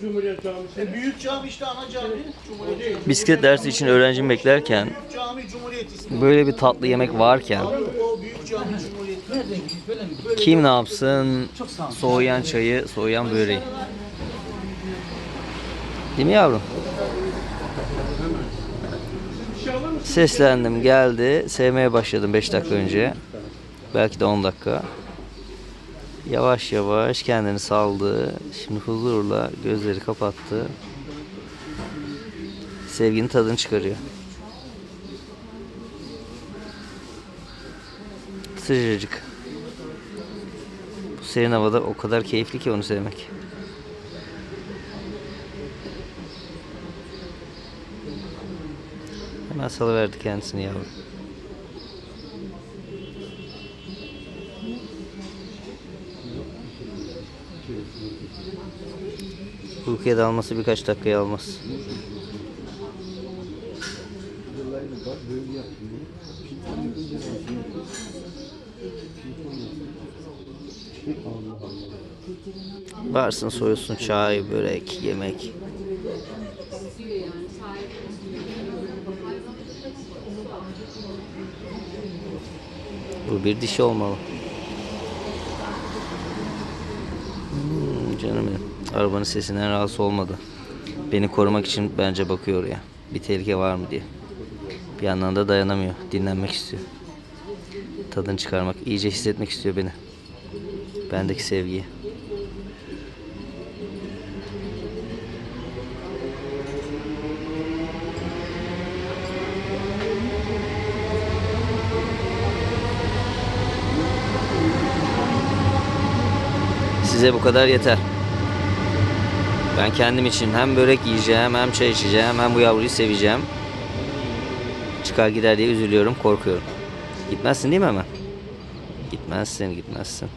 Cumhuriyet Camisi. E, büyük cami işte ana cami. Cumhuriyet. Bisiklet dersi için öğrencimi beklerken Büyük cami Cumhuriyet ismi. böyle bir tatlı yemek varken O büyük cami Cumhuriyet. kim ne yapsın? Soğuyan çayı, soğuyan böreği. Değil mi yavrum? Seslendim geldi. Sevmeye başladım 5 dakika önce. Belki de 10 dakika. Yavaş yavaş kendini saldı. Şimdi huzurla gözleri kapattı. Sevginin tadını çıkarıyor. Sıcacık. Bu serin havada o kadar keyifli ki onu sevmek. Hemen salıverdi kendisini yavrum. Uykuya dalması birkaç dakikayı almaz. Varsın soyulsun çay, börek, yemek. Bu bir dişi olmalı. Hmm, canım benim. Arabanın sesinden rahatsız olmadı. Beni korumak için bence bakıyor ya. Bir tehlike var mı diye. Bir yandan da dayanamıyor. Dinlenmek istiyor. Tadını çıkarmak, iyice hissetmek istiyor beni. Bendeki sevgiyi. Size bu kadar yeter. Ben kendim için hem börek yiyeceğim, hem çay içeceğim, hem bu yavruyu seveceğim. Çıkar gider diye üzülüyorum, korkuyorum. Gitmezsin değil mi hemen? Gitmezsin, gitmezsin.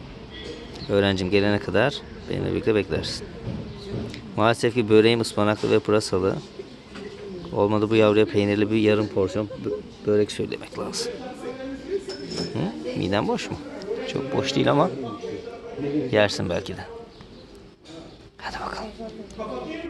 Öğrencim gelene kadar benimle birlikte beklersin. Maalesef ki böreğim ıspanaklı ve pırasalı. Olmadı bu yavruya peynirli bir yarım porsiyon bö- börek söylemek lazım. Hı? Miden boş mu? Çok boş değil ama yersin belki de. Pacotinho!